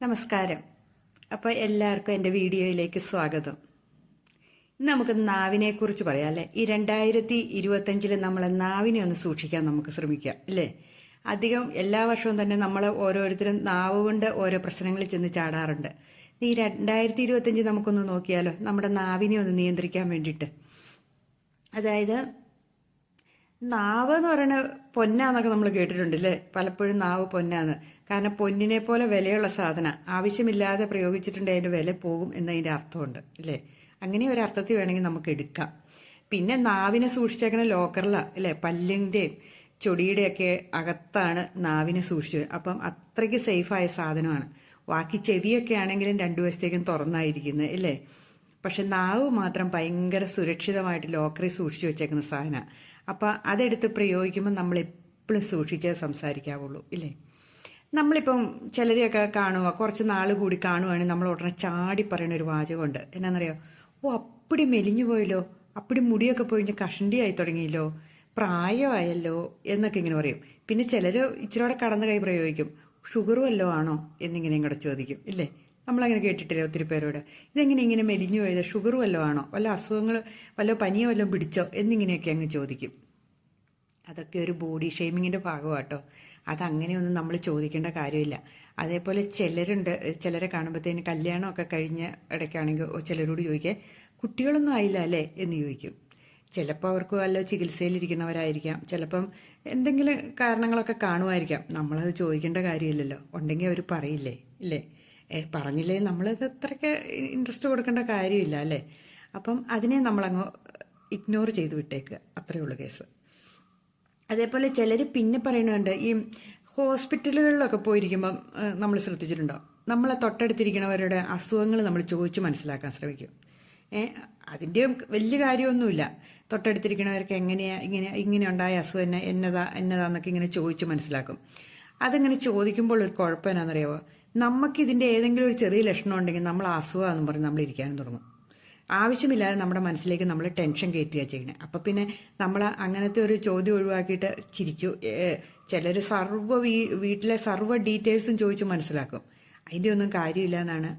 നമസ്കാരം. അപ്പോൾ എല്ലാവർക്കും എന്റെ വീഡിയോയിലേക്ക് സ്വാഗതം. ഇന്ന് നമുക്ക് നാവിനെ കുറിച്ച് പറയാം അല്ലേ? ഈ രണ്ടായിരത്തി ഇരുപത്തഞ്ചിൽ നമ്മളെ നാവിനെ ഒന്ന് സൂക്ഷിക്കാൻ നമുക്ക് ശ്രമിക്കാം അല്ലേ? അധികം എല്ലാ വർഷവും തന്നെ നമ്മൾ ഓരോരുത്തരും നാവ് കൊണ്ട് ഓരോ പ്രശ്നങ്ങളിൽ ചെന്ന് ചാടാറുണ്ട്. ഈ രണ്ടായിരത്തി ഇരുപത്തഞ്ച് നമുക്കൊന്ന് നോക്കിയാലോ നമ്മുടെ നാവിനെ ഒന്ന് നിയന്ത്രിക്കാൻ വേണ്ടിയിട്ട്. അതായത് നാവ് എന്ന് പറയുന്നത് പൊന്നാന്നൊക്കെ നമ്മൾ കേട്ടിട്ടുണ്ട് അല്ലേ? പലപ്പോഴും നാവ് പൊന്നാന്ന്. കാരണം പൊന്നിനെ പോലെ വിലയുള്ള സാധനം ആവശ്യമില്ലാതെ പ്രയോഗിച്ചിട്ടുണ്ടെങ്കിൽ അതിന്റെ വില പോകും എന്നതിന്റെ അർത്ഥമുണ്ട് അല്ലേ? അങ്ങനെ ഒരു അർത്ഥത്തിൽ വേണമെങ്കിൽ നമുക്ക് എടുക്കാം. പിന്നെ നാവിനെ സൂക്ഷിച്ചേക്കണ ലോക്കറിലാണ് അല്ലേ? പല്ലിന്റെയും ചൊടിയുടെയൊക്കെ അകത്താണ് നാവിനെ സൂക്ഷിച്ചത്. അപ്പം അത്രയ്ക്ക് സേഫായ സാധനമാണ്. ബാക്കി ചെവിയൊക്കെ ആണെങ്കിലും രണ്ടു വശത്തേക്കും തുറന്നായിരിക്കുന്നത് അല്ലേ? പക്ഷെ നാവ് മാത്രം ഭയങ്കര സുരക്ഷിതമായിട്ട് ലോക്കറിൽ സൂക്ഷിച്ചു വെച്ചേക്കുന്ന സാധനമാണ് അപ്പോൾ അതെടുത്ത് പ്രയോഗിക്കുമ്പോൾ നമ്മൾ എപ്പോഴും സൂക്ഷിച്ചേ സംസാരിക്കാവുള്ളൂ ഇല്ലേ? നമ്മളിപ്പം ചിലരെയൊക്കെ കാണുക കുറച്ച് നാൾ കൂടി കാണുവാണെങ്കിൽ നമ്മൾ ഉടനെ ചാടി പറയുന്ന ഒരു വാചകമുണ്ട്. എന്നാണെന്നറിയോ ഓ അപ്പടി മെലിഞ്ഞു പോയല്ലോ അപ്പടി മുടിയൊക്കെ പൊഴിഞ്ഞ് കഷണ്ടിയായി തുടങ്ങിയല്ലോ പ്രായമായല്ലോ എന്നൊക്കെ ഇങ്ങനെ പറയും. പിന്നെ ചിലർ ഇച്ചിരിയോടെ കടന്ന കൈ പ്രയോഗിക്കും ഷുഗർ അല്ലോ ആണോ? എന്നിങ്ങനെ ഇങ്ങോട്ട് ചോദിക്കും ഇല്ലേ? നമ്മളങ്ങനെ കേട്ടിട്ടില്ല ഒത്തിരി പേരോട്? ഇതെങ്ങനെ ഇങ്ങനെ മെലിഞ്ഞു പോയത്? ഷുഗർ അല്ലോ ആണോ? വല്ല അസുഖങ്ങൾ വല്ല പനിയോ വല്ലതും പിടിച്ചോ? എന്നിങ്ങനെയൊക്കെ അങ്ങ് ചോദിക്കും. അതൊക്കെ ഒരു ബോഡി ഷെയ്മിങ്ങിന്റെ ഭാഗമാട്ടോ അതങ്ങനെയൊന്നും നമ്മൾ ചോദിക്കേണ്ട കാര്യമില്ല. അതേപോലെ ചിലരുണ്ട് ചിലരെ കാണുമ്പോഴത്തേന് കല്യാണമൊക്കെ കഴിഞ്ഞ ഇടയ്ക്കാണെങ്കിൽ ചിലരോട് ചോദിക്കുക കുട്ടികളൊന്നും ആയില്ല അല്ലേ? എന്ന് ചോദിക്കും. ചിലപ്പോൾ അവർക്ക് വല്ല ചികിത്സയിലിരിക്കുന്നവരായിരിക്കാം. ചിലപ്പം എന്തെങ്കിലും കാരണങ്ങളൊക്കെ കാണുമായിരിക്കാം. നമ്മളത് ചോദിക്കേണ്ട കാര്യമില്ലല്ലോ. ഉണ്ടെങ്കിൽ അവർ പറയില്ലേ? ഇല്ലേ? പറഞ്ഞില്ലേ? നമ്മളത് അത്രയ്ക്ക് ഇൻട്രസ്റ്റ് കൊടുക്കേണ്ട കാര്യമില്ല അല്ലേ? അപ്പം അതിനെ നമ്മളങ്ങ് ഇഗ്നോർ ചെയ്ത് വിട്ടേക്കുക അത്രയേ ഉള്ളൂ കേസ്. അതേപോലെ ചിലർ പിന്നെ പറയുന്നുണ്ട് ഈ ഹോസ്പിറ്റലുകളിലൊക്കെ പോയിരിക്കുമ്പം നമ്മൾ ശ്രദ്ധിച്ചിട്ടുണ്ടോ? നമ്മളെ തൊട്ടടുത്തിരിക്കണവരുടെ അസുഖങ്ങൾ നമ്മൾ ചോദിച്ച് മനസ്സിലാക്കാൻ ശ്രമിക്കും. അതിന്റെ വലിയ കാര്യമൊന്നുമില്ല. തൊട്ടടുത്തിരിക്കണവർക്ക് എങ്ങനെയാ ഇങ്ങനെ ഇങ്ങനെ ഉണ്ടായ അസുഖം എന്നെ എന്നതാ എന്നതാന്നൊക്കെ ഇങ്ങനെ ചോദിച്ച് മനസ്സിലാക്കും. അതിങ്ങനെ ചോദിക്കുമ്പോൾ ഒരു കുഴപ്പം എന്നാണെന്നറിയാമോ നമുക്ക് ഇതിന്റെ ഏതെങ്കിലും ഒരു ചെറിയ ലക്ഷണം ഉണ്ടെങ്കിൽ നമ്മൾ അസുഖമാണെന്ന് പറഞ്ഞ് നമ്മൾ ഇരിക്കാനും തുടങ്ങും. ആവശ്യമില്ലാതെ നമ്മുടെ മനസ്സിലേക്ക് നമ്മൾ ടെൻഷൻ കയറ്റുക ചെയ്യണേ അപ്പം പിന്നെ നമ്മൾ അങ്ങനത്തെ ഒരു ചോദ്യം ഒഴിവാക്കിയിട്ട് ചിരിച്ചു. ചിലർ സർവ വീ വീട്ടിലെ സർവ ഡീറ്റെയിൽസും ചോദിച്ച് മനസ്സിലാക്കും. അതിന്റെ ഒന്നും കാര്യമില്ല എന്നാണ്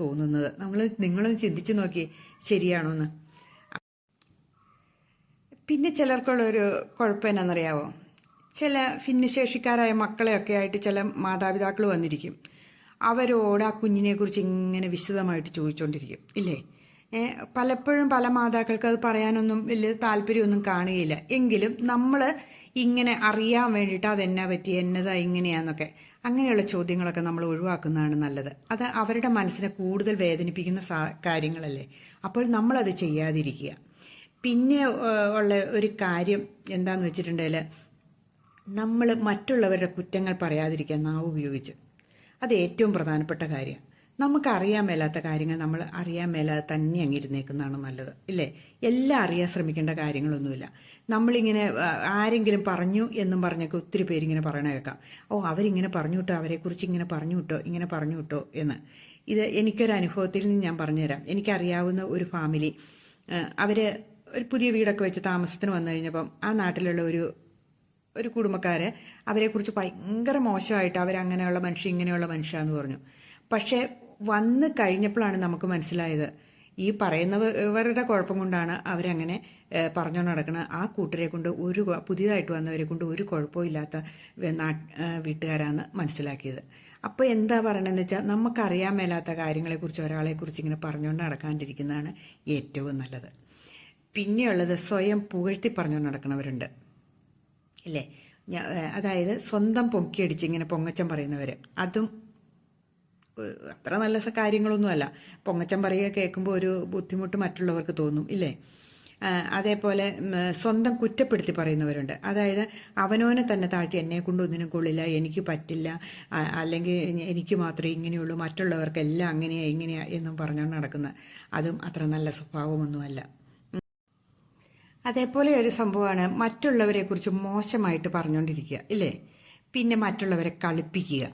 തോന്നുന്നത്. നമ്മൾ നിങ്ങളും ചിന്തിച്ചു നോക്കി ശരിയാണോ എന്ന് പിന്നെ ചിലർക്കുള്ളൊരു കുഴപ്പം എന്നാണെന്നറിയാവോ ചില ഭിന്നശേഷിക്കാരായ മക്കളെയൊക്കെ ആയിട്ട് ചില മാതാപിതാക്കൾ വന്നിരിക്കും. അവരോട് ആ കുഞ്ഞിനെക്കുറിച്ച് ഇങ്ങനെ വിശദമായിട്ട് ചോദിച്ചുകൊണ്ടിരിക്കും ഇല്ലേ? പലപ്പോഴും പല മാതാക്കൾക്ക് അത് പറയാനൊന്നും വലിയ താല്പര്യമൊന്നും കാണുകയില്ല. എങ്കിലും നമ്മൾ ഇങ്ങനെ അറിയാൻ വേണ്ടിയിട്ട് അതെന്നാ പറ്റി എന്നതാ ഇങ്ങനെയാന്നൊക്കെ അങ്ങനെയുള്ള ചോദ്യങ്ങളൊക്കെ നമ്മൾ ഒഴിവാക്കുന്നതാണ് നല്ലത്. അത് അവരുടെ മനസ്സിനെ കൂടുതൽ വേദനിപ്പിക്കുന്ന കാര്യങ്ങളല്ലേ. അപ്പോൾ നമ്മളത് ചെയ്യാതിരിക്കുക. പിന്നെ ഉള്ള ഒരു കാര്യം എന്താന്ന് വെച്ചിട്ടുണ്ടെങ്കിൽ നമ്മൾ മറ്റുള്ളവരുടെ കുറ്റങ്ങൾ പറയാതിരിക്കുക നാവ് ഉപയോഗിച്ച്. അത് ഏറ്റവും പ്രധാനപ്പെട്ട കാര്യം. നമുക്കറിയാൻ മേലാത്ത കാര്യങ്ങൾ നമ്മൾ അറിയാൻ മേലാതെ തന്നെ അങ്ങിരുന്നേക്കുന്നതാണ് നല്ലത് ഇല്ലേ? എല്ലാം അറിയാൻ ശ്രമിക്കേണ്ട കാര്യങ്ങളൊന്നുമില്ല. നമ്മളിങ്ങനെ ആരെങ്കിലും പറഞ്ഞു എന്നും പറഞ്ഞൊക്കെ ഒത്തിരി പേരിങ്ങനെ പറയണ കേൾക്കാം. ഓ അവരിങ്ങനെ പറഞ്ഞു വിട്ടോ അവരെക്കുറിച്ച് ഇങ്ങനെ പറഞ്ഞു വിട്ടോ ഇങ്ങനെ പറഞ്ഞു വിട്ടോ എന്ന്. ഇത് എനിക്കൊരു അനുഭവത്തിൽ നിന്ന് ഞാൻ പറഞ്ഞുതരാം. എനിക്കറിയാവുന്ന ഒരു ഫാമിലി അവർ ഒരു പുതിയ വീടൊക്കെ വെച്ച് താമസത്തിന് വന്നു കഴിഞ്ഞപ്പം ആ നാട്ടിലുള്ള ഒരു ഒരു കുടുംബക്കാര് അവരെക്കുറിച്ച് ഭയങ്കര മോശമായിട്ട് അവരങ്ങനെയുള്ള മനുഷ്യ ഇങ്ങനെയുള്ള മനുഷ്യന്ന് പറഞ്ഞു. പക്ഷേ വന്ന് കഴിഞ്ഞപ്പോഴാണ് നമുക്ക് മനസ്സിലായത്. ഈ പറയുന്നവരുടെ കുഴപ്പം കൊണ്ടാണ് അവരങ്ങനെ പറഞ്ഞു നടക്കുന്നത് ആ കൂട്ടരെ കൊണ്ട് ഒരു പുതിയതായിട്ട് വന്നവരെ കൊണ്ട് ഒരു കുഴപ്പവും ഇല്ലാത്ത വെ- നാ- ഏഹ്, വീട്ടുകാരാന്ന് മനസ്സിലാക്കിയത്. അപ്പോൾ എന്താ പറയണതെന്ന് വെച്ചാൽ നമുക്കറിയാൻ മേലാത്ത കാര്യങ്ങളെക്കുറിച്ച് ഒരാളെക്കുറിച്ച് ഇങ്ങനെ പറഞ്ഞുകൊണ്ട് നടക്കാണ്ടിരിക്കുന്നതാണ് ഏറ്റവും നല്ലത്. പിന്നെയുള്ളത് സ്വയം പുകഴ്ത്തി പറഞ്ഞുകൊണ്ട് നടക്കുന്നവരുണ്ട് അല്ലേ അതായത് സ്വന്തം പൊക്കിയടിച്ച് ഇങ്ങനെ പൊങ്ങച്ചം പറയുന്നവർ അതും അത്ര നല്ല കാര്യങ്ങളൊന്നുമല്ല. പൊങ്ങച്ചം പറയുക കേൾക്കുമ്പോൾ ഒരു ബുദ്ധിമുട്ട് മറ്റുള്ളവർക്ക് തോന്നും ഇല്ലേ? അതേപോലെ സ്വന്തം കുറ്റപ്പെടുത്തി പറയുന്നവരുണ്ട്. അതായത് അവനോനെ തന്നെ താഴ്ത്തി എന്നെ കൊണ്ടൊന്നിനും കൊള്ളില്ല എനിക്ക് പറ്റില്ല അല്ലെങ്കിൽ എനിക്ക് മാത്രമേ ഇങ്ങനെയുള്ളൂ മറ്റുള്ളവർക്കെല്ലാം അങ്ങനെയാ ഇങ്ങനെയാ എന്നും പറഞ്ഞുകൊണ്ട് നടക്കുന്ന അതും അത്ര നല്ല സ്വഭാവമൊന്നുമല്ല. അതേപോലെ ഒരു സംഭവമാണ് മറ്റുള്ളവരെ കുറിച്ച് മോശമായിട്ട് പറഞ്ഞുകൊണ്ടിരിക്കുക ഇല്ലേ? പിന്നെ മറ്റുള്ളവരെ കളിപ്പിക്കുക.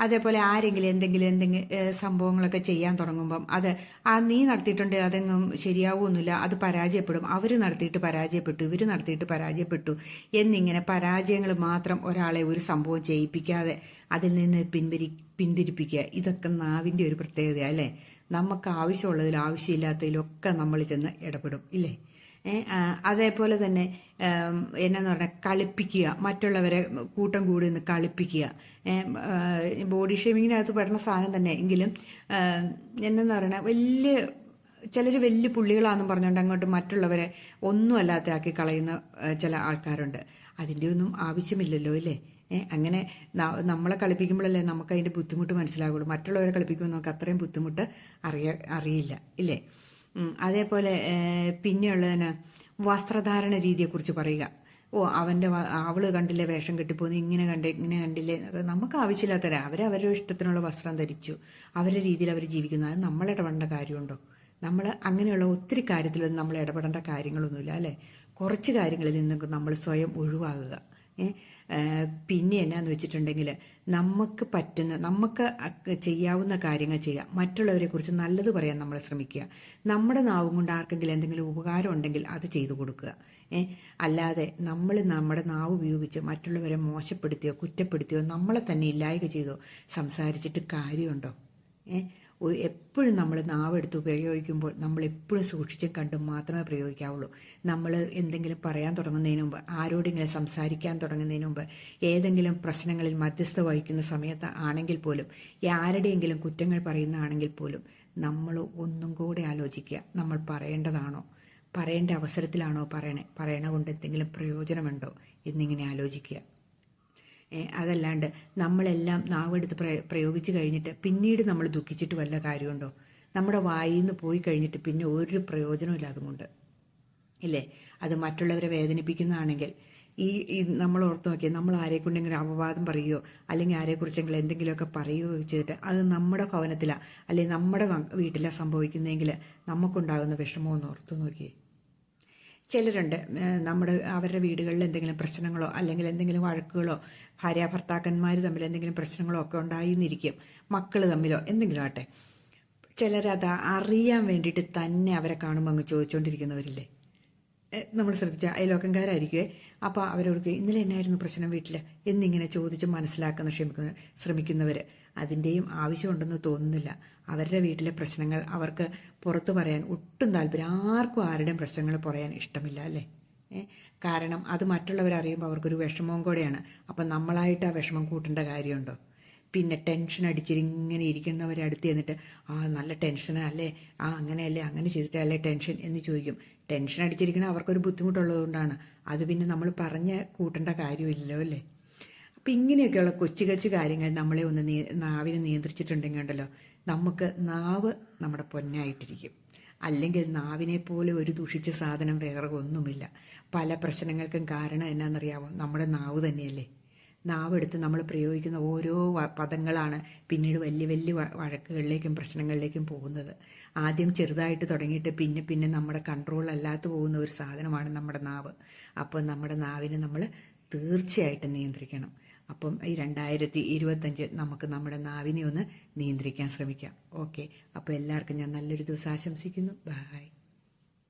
അതേപോലെ ആരെങ്കിലും എന്തെങ്കിലും എന്തെങ്കിലും സംഭവങ്ങളൊക്കെ ചെയ്യാൻ തുടങ്ങുമ്പം അത് ആ നീ നടത്തിയിട്ടുണ്ട് അതെങ്ങും ശരിയാവുമൊന്നുമില്ല അത് പരാജയപ്പെടും. അവർ നടത്തിയിട്ട് പരാജയപ്പെട്ടു ഇവർ നടത്തിയിട്ട് പരാജയപ്പെട്ടു എന്നിങ്ങനെ പരാജയങ്ങൾ മാത്രം ഒരാളെ ഒരു സംഭവം ചെയ്യിപ്പിക്കാതെ അതിൽ നിന്ന് പിൻവരി പിന്തിരിപ്പിക്കുക. ഇതൊക്കെ നാവിന്റെ ഒരു പ്രത്യേകത അല്ലേ? നമുക്ക് ആവശ്യമുള്ളതിൽ ആവശ്യമില്ലാത്തതിലൊക്കെ നമ്മൾ ചെന്ന് ഇടപെടും ഇല്ലേ? അതേപോലെ തന്നെ എന്നാന്ന് പറഞ്ഞാൽ കളിപ്പിക്കുക. മറ്റുള്ളവരെ കൂട്ടം കൂടി നിന്ന് കളിപ്പിക്കുക. ബോഡി ഷേമിങ്ങിനകത്ത് പെടുന്ന സാധനം തന്നെ. എങ്കിലും എന്നാന്ന് പറഞ്ഞാൽ വലിയ ചിലർ വലിയ പുള്ളികളാണെന്ന് പറഞ്ഞുകൊണ്ട് അങ്ങോട്ട് മറ്റുള്ളവരെ ഒന്നും അല്ലാത്ത ആക്കി കളയുന്ന ചില ആൾക്കാരുണ്ട്. അതിന്റെ ഒന്നും ആവശ്യമില്ലല്ലോ ഇല്ലേ അങ്ങനെ നമ്മളെ കളിപ്പിക്കുമ്പോഴല്ലേ നമുക്ക് അതിന്റെ ബുദ്ധിമുട്ട് മനസ്സിലാകുള്ളൂ മറ്റുള്ളവരെ കളിപ്പിക്കുമ്പോൾ നമുക്ക് അത്രയും ബുദ്ധിമുട്ട് അറിയ അറിയില്ല. ഇല്ലേ? അതേപോലെ പിന്നെയുള്ളതിന് വസ്ത്രധാരണ രീതിയെക്കുറിച്ച് പറയുക. ഓ അവന്റെ അവൾ കണ്ടില്ലേ വേഷം കെട്ടിപ്പോന്ന് ഇങ്ങനെ കണ്ട് ഇങ്ങനെ കണ്ടില്ലേ നമുക്ക് ആവശ്യമില്ലാത്തവരെ അവർ അവരുടെ ഇഷ്ടത്തിനുള്ള വസ്ത്രം ധരിച്ചു. അവരുടെ രീതിയിൽ അവർ ജീവിക്കുന്നു. അത് നമ്മൾ ഇടപെടേണ്ട കാര്യമുണ്ടോ? നമ്മൾ അങ്ങനെയുള്ള ഒത്തിരി കാര്യത്തിലൊന്നും നമ്മൾ ഇടപെടേണ്ട കാര്യങ്ങളൊന്നുമില്ല അല്ലേ? കുറച്ച് കാര്യങ്ങളിൽ നിന്നൊക്കെ നമ്മൾ സ്വയം ഒഴിവാകുക. പിന്നെ എന്നാന്ന് വെച്ചിട്ടുണ്ടെങ്കിൽ നമുക്ക് പറ്റുന്ന നമുക്ക് ചെയ്യാവുന്ന കാര്യങ്ങൾ ചെയ്യുക. മറ്റുള്ളവരെ കുറിച്ച് നല്ലത് പറയാൻ നമ്മൾ ശ്രമിക്കുക. നമ്മുടെ നാവും കൊണ്ട് ആർക്കെങ്കിലും എന്തെങ്കിലും ഉപകാരം ഉണ്ടെങ്കിൽ അത് ചെയ്തു കൊടുക്കുക. അല്ലാതെ നമ്മൾ നമ്മുടെ നാവ് ഉപയോഗിച്ച് മറ്റുള്ളവരെ മോശപ്പെടുത്തിയോ കുറ്റപ്പെടുത്തിയോ നമ്മളെ തന്നെ ഇല്ലായ്ക ചെയ്തോ സംസാരിച്ചിട്ട് കാര്യമുണ്ടോ? എപ്പോഴും നമ്മൾ നാവെടുത്ത് ഉപയോഗിക്കുമ്പോൾ നമ്മൾ എപ്പോഴും സൂക്ഷിച്ചും കണ്ടും മാത്രമേ പ്രയോഗിക്കാവുള്ളൂ. നമ്മൾ എന്തെങ്കിലും പറയാൻ തുടങ്ങുന്നതിന് മുമ്പ് ആരോടെങ്കിലും സംസാരിക്കാൻ തുടങ്ങുന്നതിന് മുമ്പ് ഏതെങ്കിലും പ്രശ്നങ്ങളിൽ മധ്യസ്ഥ വഹിക്കുന്ന സമയത്ത് ആണെങ്കിൽ പോലും ആരുടെയെങ്കിലും കുറ്റങ്ങൾ പറയുന്നതാണെങ്കിൽ പോലും നമ്മൾ ഒന്നും കൂടെ ആലോചിക്കുക. നമ്മൾ പറയേണ്ടതാണോ? പറയേണ്ട അവസരത്തിലാണോ പറയണേ? പറയണ കൊണ്ട് എന്തെങ്കിലും പ്രയോജനമുണ്ടോ എന്നിങ്ങനെ ആലോചിക്കുക. അതല്ലാണ്ട് നമ്മളെല്ലാം നാവെടുത്ത് പ്ര പ്രയോഗിച്ച് കഴിഞ്ഞിട്ട് പിന്നീട് നമ്മൾ ദുഃഖിച്ചിട്ട് വല്ല കാര്യമുണ്ടോ? നമ്മുടെ വായിൽ നിന്ന് പോയി കഴിഞ്ഞിട്ട് പിന്നെ ഒരു പ്രയോജനമില്ല അതുകൊണ്ട് ഇല്ലേ? അത് മറ്റുള്ളവരെ വേദനിപ്പിക്കുന്നതാണെങ്കിൽ ഈ നമ്മൾ ഓർത്ത് നോക്കിയാൽ നമ്മൾ ആരെക്കൊണ്ടെങ്കിലും അപവാദം പറയുകയോ അല്ലെങ്കിൽ ആരെക്കുറിച്ചെങ്കിലും എന്തെങ്കിലുമൊക്കെ പറയുകയോ ചെയ്തിട്ട് അത് നമ്മുടെ ഭവനത്തിലാണ് അല്ലെങ്കിൽ നമ്മുടെ വീട്ടിലാണ് സംഭവിക്കുന്നതെങ്കിൽ നമുക്കുണ്ടാകുന്ന വിഷമമൊന്ന് ഓർത്ത് നോക്കിയേ. ചിലരുണ്ട്. നമ്മുടെ അവരുടെ വീടുകളിൽ എന്തെങ്കിലും പ്രശ്നങ്ങളോ അല്ലെങ്കിൽ എന്തെങ്കിലും വഴക്കുകളോ ഭാര്യ ഭർത്താക്കന്മാർ തമ്മിൽ എന്തെങ്കിലും പ്രശ്നങ്ങളോ ഒക്കെ ഉണ്ടായിന്നിരിക്കും. മക്കൾ തമ്മിലോ എന്തെങ്കിലും ആട്ടെ ചിലരത് അറിയാൻ വേണ്ടിയിട്ട് തന്നെ അവരെ കാണുമ്പോൾ അങ്ങ് ചോദിച്ചുകൊണ്ടിരിക്കുന്നവരില്ലേ നമ്മൾ ശ്രദ്ധിച്ച അയലോക്കംകാരായിരിക്കുമേ അപ്പോൾ അവരോട് ഇന്നലെ എന്നായിരുന്നു പ്രശ്നം വീട്ടിൽ എന്നിങ്ങനെ ചോദിച്ച് മനസ്സിലാക്കുന്ന ശ്രമിക്കുന്ന ശ്രമിക്കുന്നവർ അതിന്റെയും ആവശ്യമുണ്ടെന്ന് തോന്നുന്നില്ല. അവരുടെ വീട്ടിലെ പ്രശ്നങ്ങൾ അവർക്ക് പുറത്തു പറയാൻ ഒട്ടും താല്പര്യം ആർക്കും ആരുടെയും പ്രശ്നങ്ങൾ പറയാൻ ഇഷ്ടമില്ല അല്ലേ? കാരണം അത് മറ്റുള്ളവർ അറിയുമ്പോൾ അവർക്കൊരു വിഷമവും കൂടെയാണ്. അപ്പം നമ്മളായിട്ട് ആ വിഷമം കൂട്ടേണ്ട കാര്യമുണ്ടോ? പിന്നെ ടെൻഷൻ അടിച്ചിരിങ്ങനെ ഇരിക്കുന്നവരെ അടുത്ത് ചെന്നിട്ട് ആ നല്ല ടെൻഷനാ അല്ലേ? ആ അങ്ങനെയല്ലേ അങ്ങനെ ചെയ്തിട്ടല്ലേ ടെൻഷൻ? എന്ന് ചോദിക്കും. ടെൻഷൻ അടിച്ചിരിക്കണ അവർക്കൊരു ബുദ്ധിമുട്ടുള്ളതുകൊണ്ടാണ്. അത് പിന്നെ നമ്മൾ പറഞ്ഞ് കൂട്ടേണ്ട കാര്യമില്ലല്ലോ അല്ലേ? അപ്പം ഇങ്ങനെയൊക്കെയുള്ള കൊച്ചു കൊച്ചു കാര്യങ്ങൾ നമ്മളെ ഒന്ന് നാവിനെ നിയന്ത്രിച്ചിട്ടുണ്ടെങ്കിൽ ഉണ്ടല്ലോ നമുക്ക് നാവ് നമ്മുടെ പൊന്നായിട്ടിരിക്കും. അല്ലെങ്കിൽ നാവിനെ പോലെ ഒരു ദുഷിച്ച സാധനം വേറെ ഒന്നുമില്ല. പല പ്രശ്നങ്ങൾക്കും കാരണം എന്നാണെന്നറിയാമോ നമ്മുടെ നാവ് തന്നെയല്ലേ. നാവെടുത്ത് നമ്മൾ പ്രയോഗിക്കുന്ന ഓരോ പദങ്ങളാണ് പിന്നീട് വലിയ വലിയ വഴക്കുകളിലേക്കും പ്രശ്നങ്ങളിലേക്കും പോകുന്നത്. ആദ്യം ചെറുതായിട്ട് തുടങ്ങിയിട്ട് പിന്നെ പിന്നെ നമ്മുടെ കൺട്രോൾ അല്ലാത്ത പോകുന്ന ഒരു സാധനമാണ് നമ്മുടെ നാവ്. അപ്പോൾ നമ്മുടെ നാവിനെ നമ്മൾ തീർച്ചയായിട്ടും നിയന്ത്രിക്കണം. അപ്പം ഈ രണ്ടായിരത്തി ഇരുപത്തഞ്ച് നമുക്ക് നമ്മുടെ നാവിനെ ഒന്ന് നിയന്ത്രിക്കാൻ ശ്രമിക്കാം. ഓക്കെ. അപ്പോൾ എല്ലാവർക്കും ഞാൻ നല്ലൊരു ദിവസം ആശംസിക്കുന്നു. ബൈ.